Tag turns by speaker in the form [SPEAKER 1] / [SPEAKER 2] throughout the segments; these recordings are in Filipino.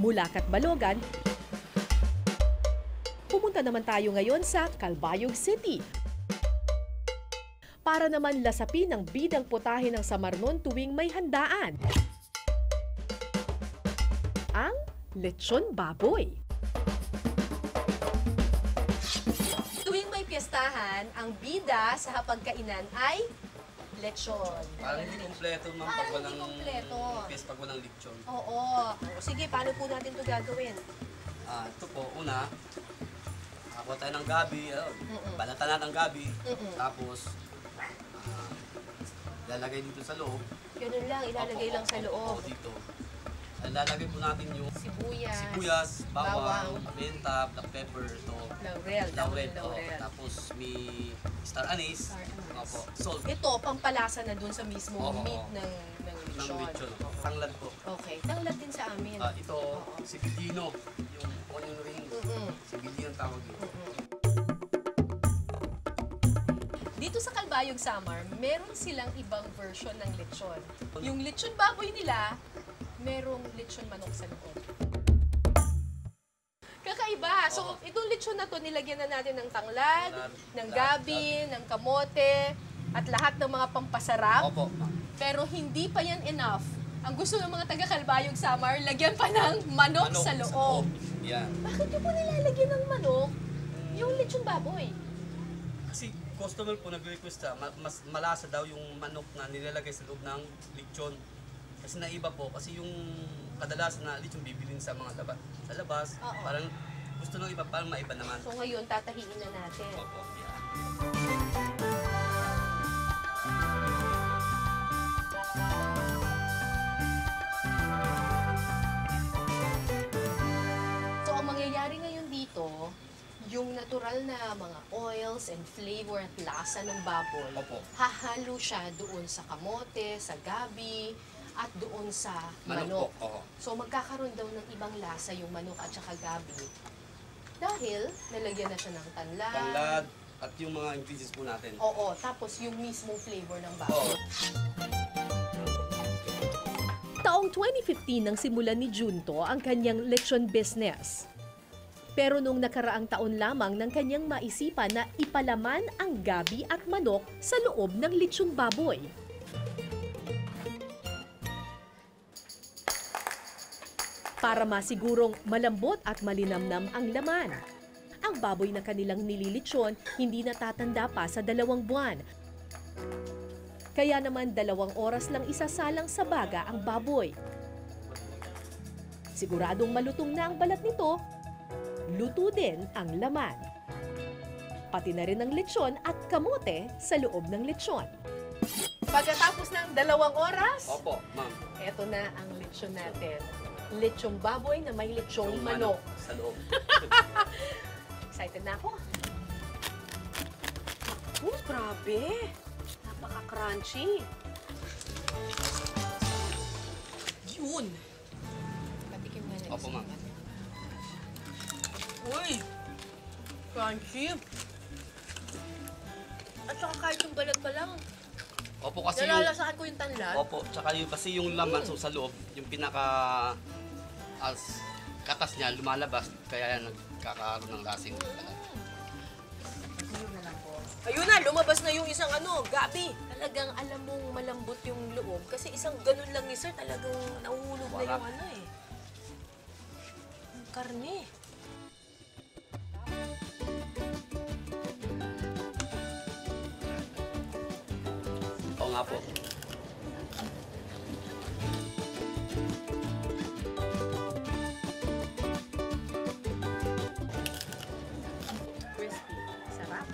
[SPEAKER 1] Mulakat Balogan, pumunta naman tayo ngayon sa Calbayog City. Para naman lasapin ang bidang putahe ng Samarnon tuwing may handaan. Ang lechon baboy. Tuwing may piyestahan, ang bida sa hapagkainan ay lechon.
[SPEAKER 2] Parang hindi kompleto ma'am pag
[SPEAKER 1] Parang
[SPEAKER 2] walang
[SPEAKER 1] hindi kumpleto.
[SPEAKER 2] pes pag walang lechon.
[SPEAKER 1] Oo. Sige, paano po natin ito gagawin?
[SPEAKER 2] Ah, ito po, una, ako tayo ng gabi, ano,
[SPEAKER 1] Mm-mm.
[SPEAKER 2] balatan na ng gabi,
[SPEAKER 1] Mm-mm.
[SPEAKER 2] tapos ah, lalagay dito sa loob.
[SPEAKER 1] Ganun lang, ilalagay
[SPEAKER 2] Opo,
[SPEAKER 1] lang sa
[SPEAKER 2] opo,
[SPEAKER 1] loob.
[SPEAKER 2] opo, dito. Lalagay po natin yung
[SPEAKER 1] Sibuyas.
[SPEAKER 2] sibuyas, bawang,
[SPEAKER 1] Bawang.
[SPEAKER 2] paminta, black pepper, ito,
[SPEAKER 1] Laurel.
[SPEAKER 2] laurel,
[SPEAKER 1] Laurel.
[SPEAKER 2] oh, tapos may star anise,
[SPEAKER 1] Star anise.
[SPEAKER 2] opo, salt,
[SPEAKER 1] Ito, pampalasa na dun sa mismo
[SPEAKER 2] Oo,
[SPEAKER 1] meat ng, ng
[SPEAKER 2] ng
[SPEAKER 1] lechon.
[SPEAKER 2] lechon, tanglad po.
[SPEAKER 1] Okay. Tanglad din sa amin.
[SPEAKER 2] Ah, ito,
[SPEAKER 1] Oo.
[SPEAKER 2] sibilino, yung onion ring,
[SPEAKER 1] Mm-mm.
[SPEAKER 2] sibilino ang tawag yun.
[SPEAKER 1] Dito sa Calbayog Samar, meron silang ibang version ng lechon. Yung lechon baboy nila, merong lechon manok sa loob. Kakaiba. So, itong lechon na to, nilagyan na natin ng tanglad,
[SPEAKER 2] Tanglad,
[SPEAKER 1] ng gabi, ng kamote, at lahat ng mga pampasarap.
[SPEAKER 2] Opo.
[SPEAKER 1] Pero hindi pa yan enough. Ang gusto ng mga taga-Calbayog Samar, lagyan pa ng manok, sa loob.
[SPEAKER 2] Yan.
[SPEAKER 1] Bakit po nilalagyan ng manok yung lechon baboy?
[SPEAKER 2] Kasi customer po nag-request na ma- mas malasa daw yung manok na nilalagay sa loob ng lechon. Kasi naiba po, kasi yung kadalasan na lechon bibilin sa mga labas, sa labas,
[SPEAKER 1] Oo.
[SPEAKER 2] parang gusto ng iba, parang maiba naman.
[SPEAKER 1] So ngayon, tatahiin na natin.
[SPEAKER 2] Opo, yeah.
[SPEAKER 1] So ang mangyayari ngayon dito, yung natural na mga oils and flavor at lasa ng baboy,
[SPEAKER 2] Opo.
[SPEAKER 1] hahalo siya doon sa kamote, sa gabi, at doon sa
[SPEAKER 2] Manok
[SPEAKER 1] manok.
[SPEAKER 2] oo.
[SPEAKER 1] So magkakaroon daw ng ibang lasa yung manok at saka gabi. Dahil nalagyan na siya ng tanlad.
[SPEAKER 2] Tanglad, at yung mga ingredients po natin.
[SPEAKER 1] Oo, tapos yung mismong flavor ng
[SPEAKER 2] Oo.
[SPEAKER 1] baboy. Taong 2015 nang simulan ni Junto ang kanyang lechon business. Pero nung nakaraang taon lamang nang kanyang maisipan na ipalaman ang gabi at manok sa loob ng lechon baboy. Para masigurong malambot at malinamnam ang laman. Ang baboy na kanilang nililitsyon hindi natatanda pa sa dalawang buwan kaya naman dalawang oras lang isasalang sa baga ang baboy. Siguradong malutong na ang balat nito, luto din ang laman. Pati na rin ang lechon at kamote sa loob ng lechon. Pagkatapos ng dalawang oras,
[SPEAKER 2] Opo, ma'am.
[SPEAKER 1] eto na ang lechon natin. Lechong baboy na may lechong manok.
[SPEAKER 2] Sa loob.
[SPEAKER 1] Excited na ako. Oh, grabe. Napaka-crunchy. Yun. Patikim nga na
[SPEAKER 2] Opo, ma'am.
[SPEAKER 1] Uy! Crunchy. At saka kahit yung balat pa lang,
[SPEAKER 2] Opo, kasi yung...
[SPEAKER 1] nalalasahan ko yung tanlad.
[SPEAKER 2] Opo, tsaka yung, kasi yung laman so, sa loob, yung pinaka as katas niya lumalabas kaya yan nagkakaroon ng lasing.
[SPEAKER 1] Ayun na lang po. Ayun na, lumabas na yung isang ano, gabi. Talagang alam mong malambot yung loob. Kasi isang ganun lang ni sir, talagang nahuhulog na
[SPEAKER 2] Wala.
[SPEAKER 1] yung ano eh. Yung karne.
[SPEAKER 2] Nga po.
[SPEAKER 1] Crispy. Sarap.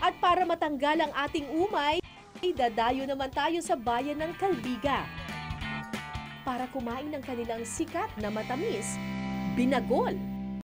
[SPEAKER 1] At para matanggal ang ating umay, dadayo naman tayo sa bayan ng Kalbiga. Para kumain ng kanilang sikat na matamis, binagol